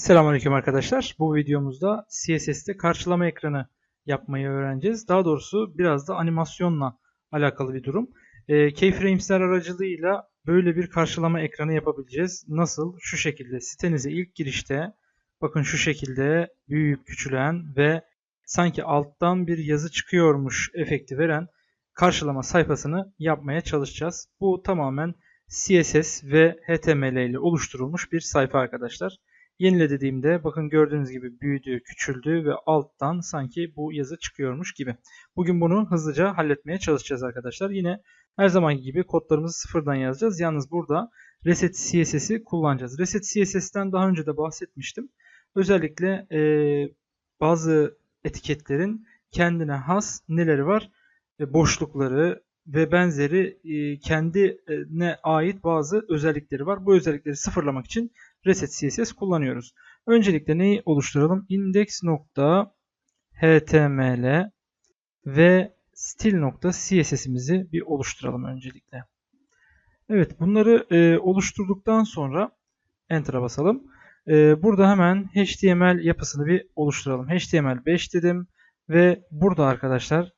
Selamünaleyküm arkadaşlar. Bu videomuzda CSS'te karşılama ekranı yapmayı öğreneceğiz. Daha doğrusu biraz da animasyonla alakalı bir durum. E, Keyframes'ler aracılığıyla böyle bir karşılama ekranı yapabileceğiz. Nasıl? Şu şekilde sitenize ilk girişte bakın şu şekilde büyüyüp küçülen ve sanki alttan bir yazı çıkıyormuş efekti veren karşılama sayfasını yapmaya çalışacağız. Bu tamamen CSS ve HTML ile oluşturulmuş bir sayfa arkadaşlar. Yenile dediğimde bakın gördüğünüz gibi büyüdü, küçüldü ve alttan sanki bu yazı çıkıyormuş gibi. Bugün bunu hızlıca halletmeye çalışacağız arkadaşlar. Yine her zamanki gibi kodlarımızı sıfırdan yazacağız. Yalnız burada Reset CSS'i kullanacağız. Reset CSS'ten daha önce de bahsetmiştim. Özellikle e, bazı etiketlerin kendine has neleri var? E, boşlukları ve benzeri e, kendine ait bazı özellikleri var. Bu özellikleri sıfırlamak için reset CSS kullanıyoruz. Öncelikle neyi oluşturalım? index.html ve stil.css'imizi bir oluşturalım öncelikle. Evet bunları e, oluşturduktan sonra Enter'a basalım. E, burada hemen HTML yapısını bir oluşturalım. HTML5 dedim ve burada arkadaşlar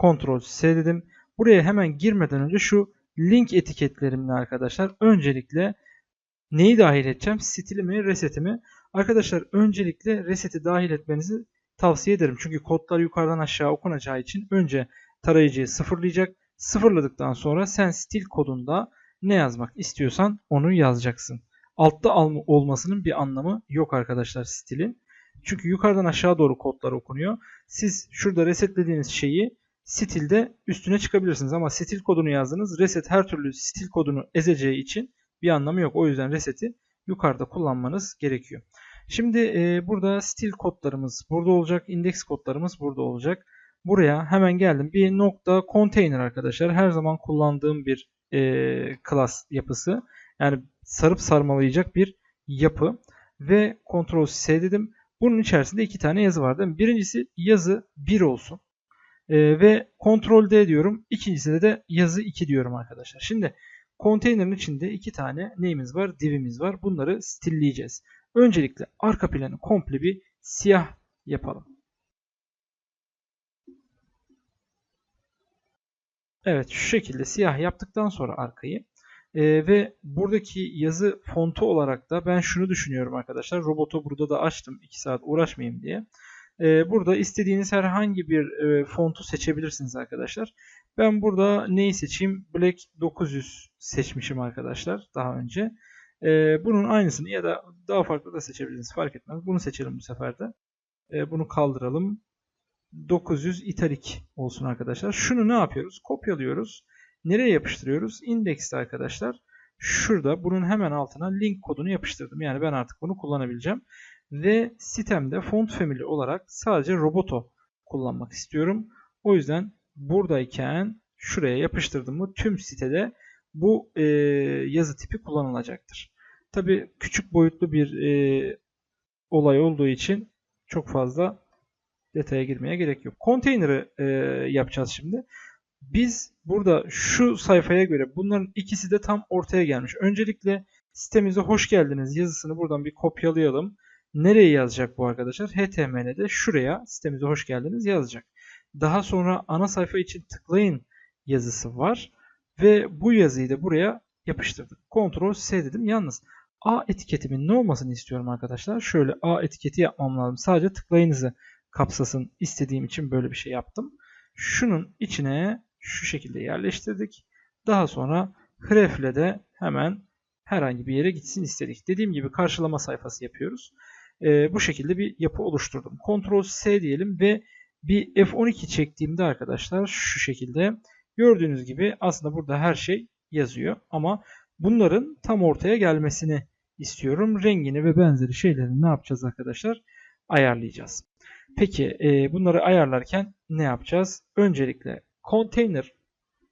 Ctrl C dedim. Buraya hemen girmeden önce şu link etiketlerimle arkadaşlar öncelikle Neyi dahil edeceğim? Stilimi, resetimi. Arkadaşlar öncelikle reseti dahil etmenizi tavsiye ederim. Çünkü kodlar yukarıdan aşağı okunacağı için önce tarayıcıyı sıfırlayacak. Sıfırladıktan sonra sen stil kodunda ne yazmak istiyorsan onu yazacaksın. Altta olmasının bir anlamı yok arkadaşlar stilin. Çünkü yukarıdan aşağı doğru kodlar okunuyor. Siz şurada resetlediğiniz şeyi stilde üstüne çıkabilirsiniz. Ama stil kodunu yazdınız. Reset her türlü stil kodunu ezeceği için bir anlamı yok. O yüzden reset'i yukarıda kullanmanız gerekiyor. Şimdi e, burada stil kodlarımız burada olacak. index kodlarımız burada olacak. Buraya hemen geldim. Bir nokta container arkadaşlar. Her zaman kullandığım bir e, class yapısı. Yani sarıp sarmalayacak bir yapı. Ve Ctrl C dedim. Bunun içerisinde iki tane yazı var değil mi? Birincisi yazı 1 olsun. E, ve Ctrl D diyorum. İkincisinde de yazı 2 diyorum arkadaşlar. Şimdi Konteynerin içinde iki tane neyimiz var? Divimiz var. Bunları stilleyeceğiz. Öncelikle arka planı komple bir siyah yapalım. Evet şu şekilde siyah yaptıktan sonra arkayı e, ve buradaki yazı fontu olarak da ben şunu düşünüyorum arkadaşlar. Robotu burada da açtım 2 saat uğraşmayayım diye. E, burada istediğiniz herhangi bir e, fontu seçebilirsiniz arkadaşlar. Ben burada neyi seçeyim? Black 900 seçmişim arkadaşlar daha önce. Ee, bunun aynısını ya da daha farklı da seçebilirsiniz fark etmez. Bunu seçelim bu sefer de. Ee, bunu kaldıralım. 900 italik olsun arkadaşlar. Şunu ne yapıyoruz? Kopyalıyoruz. Nereye yapıştırıyoruz? Index'te arkadaşlar. Şurada bunun hemen altına link kodunu yapıştırdım. Yani ben artık bunu kullanabileceğim. Ve sitemde font family olarak sadece roboto kullanmak istiyorum. O yüzden buradayken şuraya yapıştırdım mı tüm sitede bu e, yazı tipi kullanılacaktır. Tabi küçük boyutlu bir e, olay olduğu için çok fazla detaya girmeye gerek yok. Konteyner'ı e, yapacağız şimdi. Biz burada şu sayfaya göre bunların ikisi de tam ortaya gelmiş. Öncelikle sitemize hoş geldiniz yazısını buradan bir kopyalayalım. Nereye yazacak bu arkadaşlar? HTML'de şuraya sitemize hoş geldiniz yazacak. Daha sonra ana sayfa için tıklayın yazısı var. Ve bu yazıyı da buraya yapıştırdık. Ctrl S dedim. Yalnız A etiketimin ne olmasını istiyorum arkadaşlar. Şöyle A etiketi yapmam lazım. Sadece tıklayınızı kapsasın istediğim için böyle bir şey yaptım. Şunun içine şu şekilde yerleştirdik. Daha sonra hrefle de hemen herhangi bir yere gitsin istedik. Dediğim gibi karşılama sayfası yapıyoruz. Ee, bu şekilde bir yapı oluşturdum. Ctrl S diyelim ve bir F12 çektiğimde arkadaşlar şu şekilde gördüğünüz gibi aslında burada her şey yazıyor. Ama bunların tam ortaya gelmesini istiyorum. Rengini ve benzeri şeyleri ne yapacağız arkadaşlar? Ayarlayacağız. Peki e, bunları ayarlarken ne yapacağız? Öncelikle container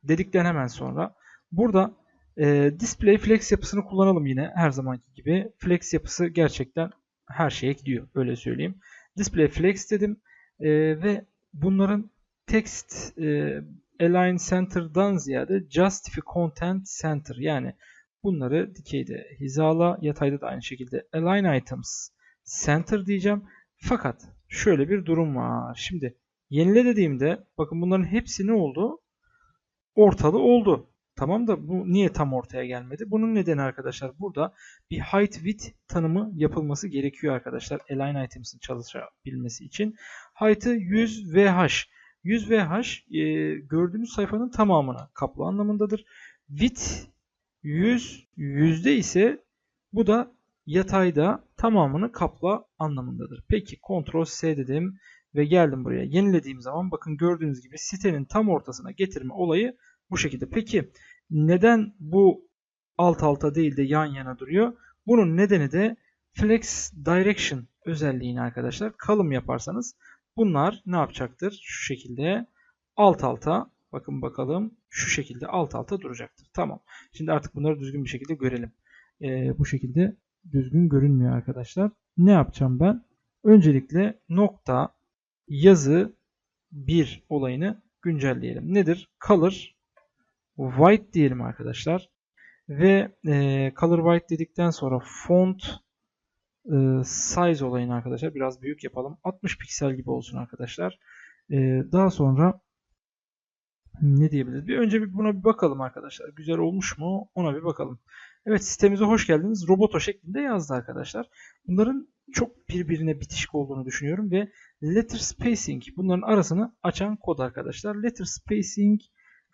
dedikten hemen sonra burada e, display flex yapısını kullanalım yine her zamanki gibi. Flex yapısı gerçekten her şeye gidiyor öyle söyleyeyim. Display flex dedim e, ve bunların text e, align center'dan ziyade justify content center yani bunları dikeyde hizala yatayda da aynı şekilde align items center diyeceğim. Fakat şöyle bir durum var. Şimdi yenile dediğimde bakın bunların hepsi ne oldu? Ortalı oldu. Tamam da bu niye tam ortaya gelmedi? Bunun nedeni arkadaşlar burada bir height width tanımı yapılması gerekiyor arkadaşlar. Align items'ın çalışabilmesi için. Height'ı 100 VH. 100 VH e, gördüğünüz sayfanın tamamına kaplı anlamındadır. Width 100 yüzde ise bu da yatayda tamamını kapla anlamındadır. Peki Ctrl S dedim ve geldim buraya. Yenilediğim zaman bakın gördüğünüz gibi sitenin tam ortasına getirme olayı bu şekilde. Peki neden bu alt alta değil de yan yana duruyor? Bunun nedeni de Flex Direction özelliğini arkadaşlar kalım yaparsanız bunlar ne yapacaktır? Şu şekilde alt alta bakın bakalım şu şekilde alt alta duracaktır. Tamam. Şimdi artık bunları düzgün bir şekilde görelim. Ee, bu şekilde düzgün görünmüyor arkadaşlar. Ne yapacağım ben? Öncelikle nokta yazı 1 olayını güncelleyelim. Nedir? Color white diyelim arkadaşlar. Ve e, color white dedikten sonra font e, size olayını arkadaşlar biraz büyük yapalım. 60 piksel gibi olsun arkadaşlar. E, daha sonra ne diyebiliriz? Bir önce bir buna bir bakalım arkadaşlar. Güzel olmuş mu? Ona bir bakalım. Evet sistemimize hoş geldiniz. Roboto şeklinde yazdı arkadaşlar. Bunların çok birbirine bitişik olduğunu düşünüyorum ve letter spacing bunların arasını açan kod arkadaşlar. Letter spacing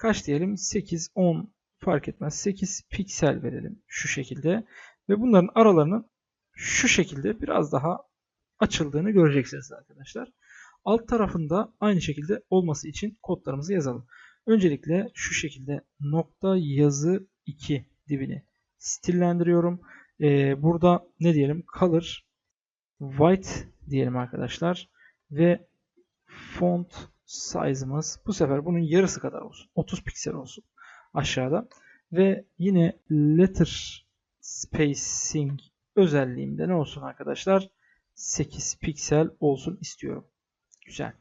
kaç diyelim? 8, 10 fark etmez. 8 piksel verelim şu şekilde. Ve bunların aralarının şu şekilde biraz daha açıldığını göreceksiniz arkadaşlar. Alt tarafında aynı şekilde olması için kodlarımızı yazalım. Öncelikle şu şekilde nokta yazı 2 dibini stillendiriyorum. Ee, burada ne diyelim? Color white diyelim arkadaşlar. Ve font size'ımız bu sefer bunun yarısı kadar olsun. 30 piksel olsun aşağıda. Ve yine letter spacing özelliğimde ne olsun arkadaşlar? 8 piksel olsun istiyorum. Güzel.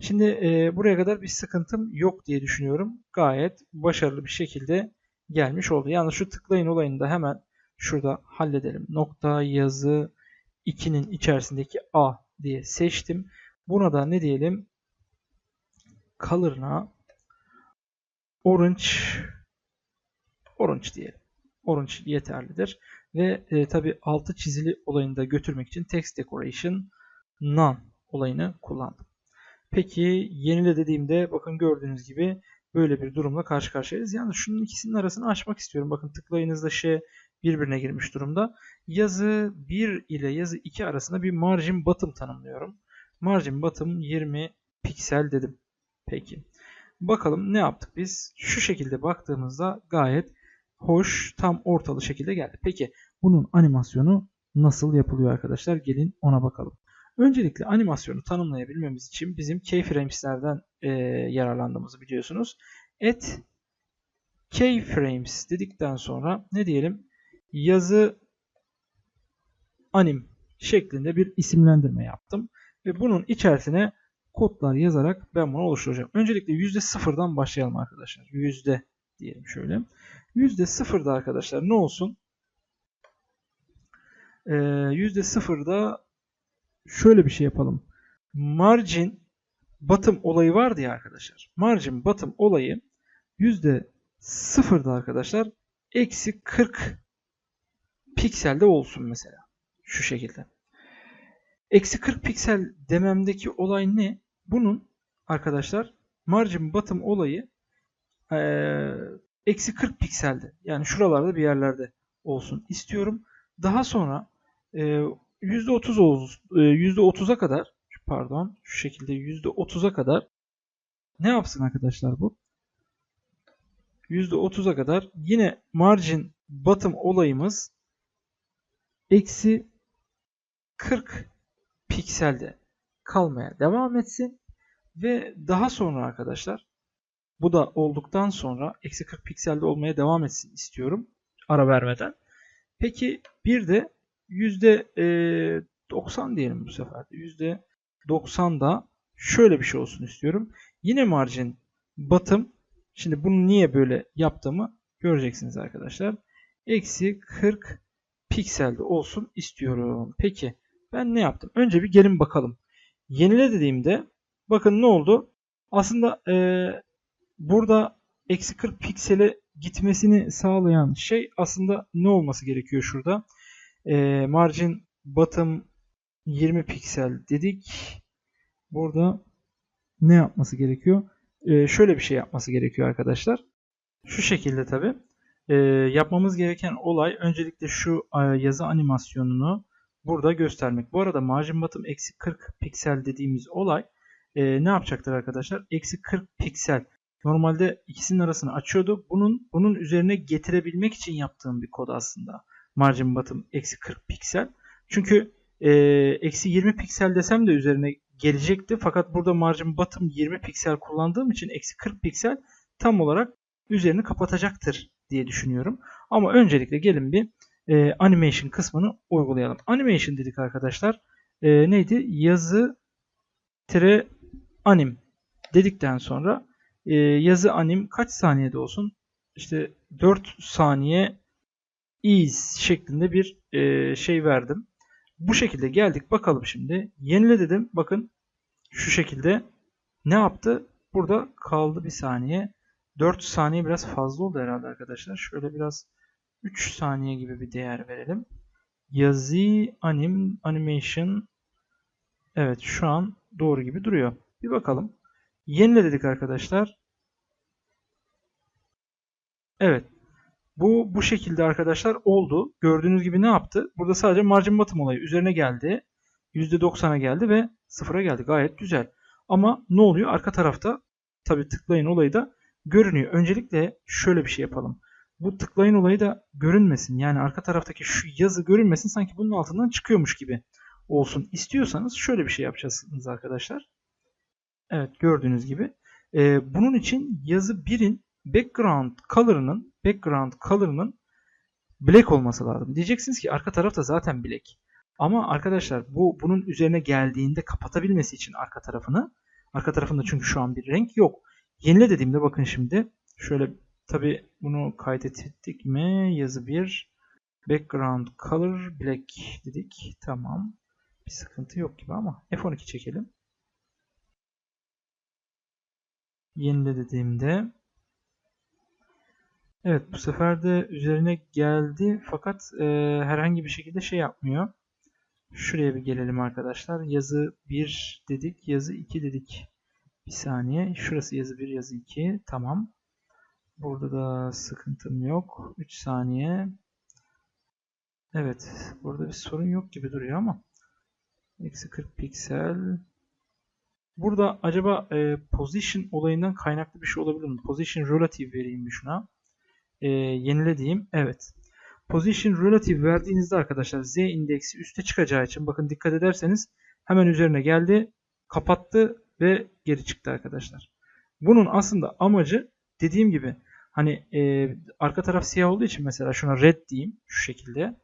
Şimdi e, buraya kadar bir sıkıntım yok diye düşünüyorum. Gayet başarılı bir şekilde gelmiş oldu. Yalnız şu tıklayın olayını da hemen şurada halledelim. Nokta yazı 2'nin içerisindeki A diye seçtim. Buna da ne diyelim? Color'ına orange orange diyelim. Orange yeterlidir. Ve e, tabi altı çizili olayını da götürmek için text decoration none olayını kullandım. Peki yenile dediğimde bakın gördüğünüz gibi böyle bir durumla karşı karşıyayız. Yalnız şunun ikisinin arasını açmak istiyorum. Bakın tıklayınızda şey birbirine girmiş durumda. Yazı 1 ile yazı 2 arasında bir margin bottom tanımlıyorum. Margin bottom 20 piksel dedim. Peki. Bakalım ne yaptık biz? Şu şekilde baktığımızda gayet hoş, tam ortalı şekilde geldi. Peki bunun animasyonu nasıl yapılıyor arkadaşlar? Gelin ona bakalım. Öncelikle animasyonu tanımlayabilmemiz için bizim keyframes'lerden e, yararlandığımızı biliyorsunuz. Et keyframes dedikten sonra ne diyelim? Yazı anim şeklinde bir isimlendirme yaptım. Ve bunun içerisine kodlar yazarak ben bunu oluşturacağım. Öncelikle %0'dan başlayalım arkadaşlar. Yüzde diyelim şöyle. %0'da arkadaşlar ne olsun? Ee, %0'da şöyle bir şey yapalım. Margin bottom olayı vardı ya arkadaşlar. Margin bottom olayı yüzde sıfırda arkadaşlar eksi 40 pikselde olsun mesela. Şu şekilde. Eksi 40 piksel dememdeki olay ne? Bunun arkadaşlar margin bottom olayı eksi 40 pikselde. Yani şuralarda bir yerlerde olsun istiyorum. Daha sonra e, %30 olsun, %30'a kadar pardon şu şekilde %30'a kadar ne yapsın arkadaşlar bu? %30'a kadar yine margin bottom olayımız eksi 40 pikselde kalmaya devam etsin ve daha sonra arkadaşlar bu da olduktan sonra eksi 40 pikselde olmaya devam etsin istiyorum ara vermeden. Peki bir de %90 diyelim bu sefer. %90'da şöyle bir şey olsun istiyorum. Yine margin bottom. Şimdi bunu niye böyle yaptığımı göreceksiniz arkadaşlar. Eksi 40 pikselde olsun istiyorum. Peki Ben ne yaptım? Önce bir gelin bakalım. Yenile dediğimde bakın ne oldu? Aslında eee, burada eksi 40 piksele gitmesini sağlayan şey aslında ne olması gerekiyor şurada? Eee, margin bottom 20 piksel dedik. Burada ne yapması gerekiyor? Eee, şöyle bir şey yapması gerekiyor arkadaşlar. Şu şekilde tabi. yapmamız gereken olay öncelikle şu e, yazı animasyonunu burada göstermek. Bu arada margin bottom eksi 40 piksel dediğimiz olay e, ne yapacaktır arkadaşlar? Eksi 40 piksel. Normalde ikisinin arasını açıyordu. Bunun bunun üzerine getirebilmek için yaptığım bir kod aslında. Margin bottom eksi 40 piksel. Çünkü e, eksi 20 piksel desem de üzerine gelecekti. Fakat burada margin bottom 20 piksel kullandığım için eksi 40 piksel tam olarak üzerini kapatacaktır diye düşünüyorum. Ama öncelikle gelin bir e, animation kısmını uygulayalım. Animation dedik arkadaşlar. E, neydi? Yazı tire anim dedikten sonra e, yazı anim kaç saniyede olsun? İşte 4 saniye is şeklinde bir e, şey verdim. Bu şekilde geldik. Bakalım şimdi. Yenile dedim. Bakın şu şekilde ne yaptı? Burada kaldı bir saniye. 4 saniye biraz fazla oldu herhalde arkadaşlar. Şöyle biraz 3 saniye gibi bir değer verelim. Yazı anim animation Evet şu an doğru gibi duruyor. Bir bakalım. Yenile dedik arkadaşlar. Evet. Bu bu şekilde arkadaşlar oldu. Gördüğünüz gibi ne yaptı? Burada sadece margin bottom olayı üzerine geldi. %90'a geldi ve sıfıra geldi. Gayet güzel. Ama ne oluyor? Arka tarafta tabi tıklayın olayı da görünüyor. Öncelikle şöyle bir şey yapalım. Bu tıklayın olayı da görünmesin. Yani arka taraftaki şu yazı görünmesin. Sanki bunun altından çıkıyormuş gibi olsun istiyorsanız şöyle bir şey yapacaksınız arkadaşlar. Evet gördüğünüz gibi. Ee, bunun için yazı 1'in background color'ının background color'ının black olması lazım. Diyeceksiniz ki arka tarafta zaten black. Ama arkadaşlar bu bunun üzerine geldiğinde kapatabilmesi için arka tarafını arka tarafında çünkü şu an bir renk yok. Yenile dediğimde bakın şimdi şöyle tabi bunu kaydettik mi? Yazı 1 background color black dedik. Tamam. Bir sıkıntı yok gibi ama F12 çekelim. Yenile dediğimde Evet bu sefer de üzerine geldi fakat e, herhangi bir şekilde şey yapmıyor. Şuraya bir gelelim arkadaşlar. Yazı 1 dedik. Yazı 2 dedik. Bir saniye. Şurası yazı 1, yazı 2. Tamam. Burada da sıkıntım yok. 3 saniye. Evet. Burada bir sorun yok gibi duruyor ama. Eksi 40 piksel. Burada acaba e, position olayından kaynaklı bir şey olabilir mi? Position relative vereyim bir şuna. E, yenile diyeyim. Evet. Position relative verdiğinizde arkadaşlar z indeksi üste çıkacağı için bakın dikkat ederseniz hemen üzerine geldi, kapattı ve geri çıktı arkadaşlar. Bunun aslında amacı dediğim gibi hani e, arka taraf siyah olduğu için mesela şuna red diyeyim şu şekilde.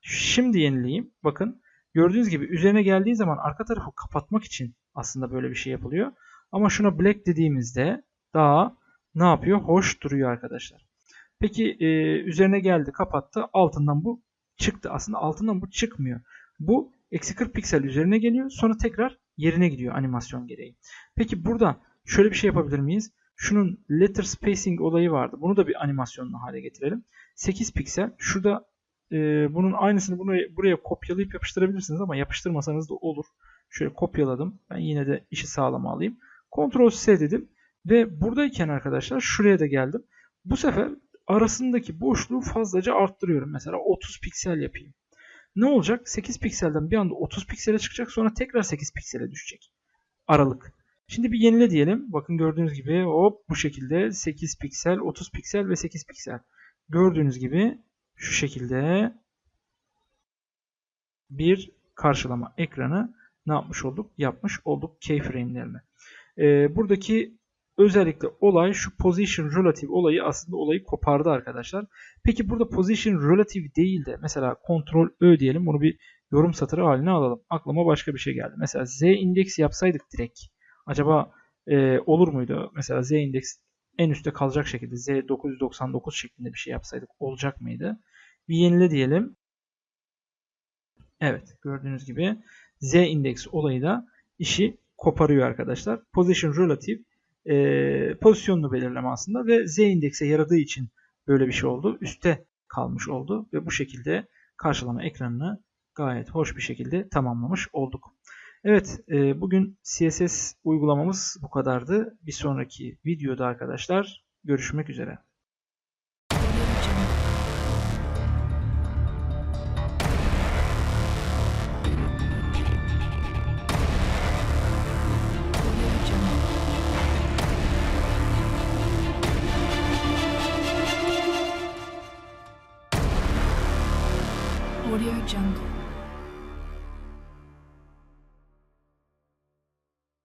Şimdi yenileyeyim. Bakın gördüğünüz gibi üzerine geldiği zaman arka tarafı kapatmak için aslında böyle bir şey yapılıyor. Ama şuna black dediğimizde daha ne yapıyor? Hoş duruyor arkadaşlar. Peki e, üzerine geldi kapattı altından bu çıktı. Aslında altından bu çıkmıyor. Bu eksi 40 piksel üzerine geliyor sonra tekrar yerine gidiyor animasyon gereği. Peki burada şöyle bir şey yapabilir miyiz? Şunun letter spacing olayı vardı. Bunu da bir animasyonlu hale getirelim. 8 piksel. Şurada e, bunun aynısını bunu buraya kopyalayıp yapıştırabilirsiniz ama yapıştırmasanız da olur. Şöyle kopyaladım. Ben yine de işi sağlama alayım. Ctrl S dedim ve buradayken arkadaşlar şuraya da geldim. Bu sefer arasındaki boşluğu fazlaca arttırıyorum. Mesela 30 piksel yapayım. Ne olacak? 8 pikselden bir anda 30 piksele çıkacak sonra tekrar 8 piksele düşecek. Aralık. Şimdi bir yenile diyelim. Bakın gördüğünüz gibi hop bu şekilde 8 piksel, 30 piksel ve 8 piksel. Gördüğünüz gibi şu şekilde bir karşılama ekranı ne yapmış olduk? Yapmış olduk keyframe'lerine. Ee, buradaki özellikle olay şu position relative olayı aslında olayı kopardı arkadaşlar. Peki burada position relative değil de mesela kontrol Ö diyelim bunu bir yorum satırı haline alalım. Aklıma başka bir şey geldi. Mesela Z indeks yapsaydık direkt acaba e, olur muydu? Mesela Z indeks en üstte kalacak şekilde Z 999 şeklinde bir şey yapsaydık olacak mıydı? Bir yenile diyelim. Evet gördüğünüz gibi Z indeks olayı da işi koparıyor arkadaşlar. Position relative e, pozisyonunu belirleme aslında ve Z indekse yaradığı için böyle bir şey oldu. Üste kalmış oldu ve bu şekilde karşılama ekranını gayet hoş bir şekilde tamamlamış olduk. Evet e, bugün CSS uygulamamız bu kadardı. Bir sonraki videoda arkadaşlar görüşmek üzere.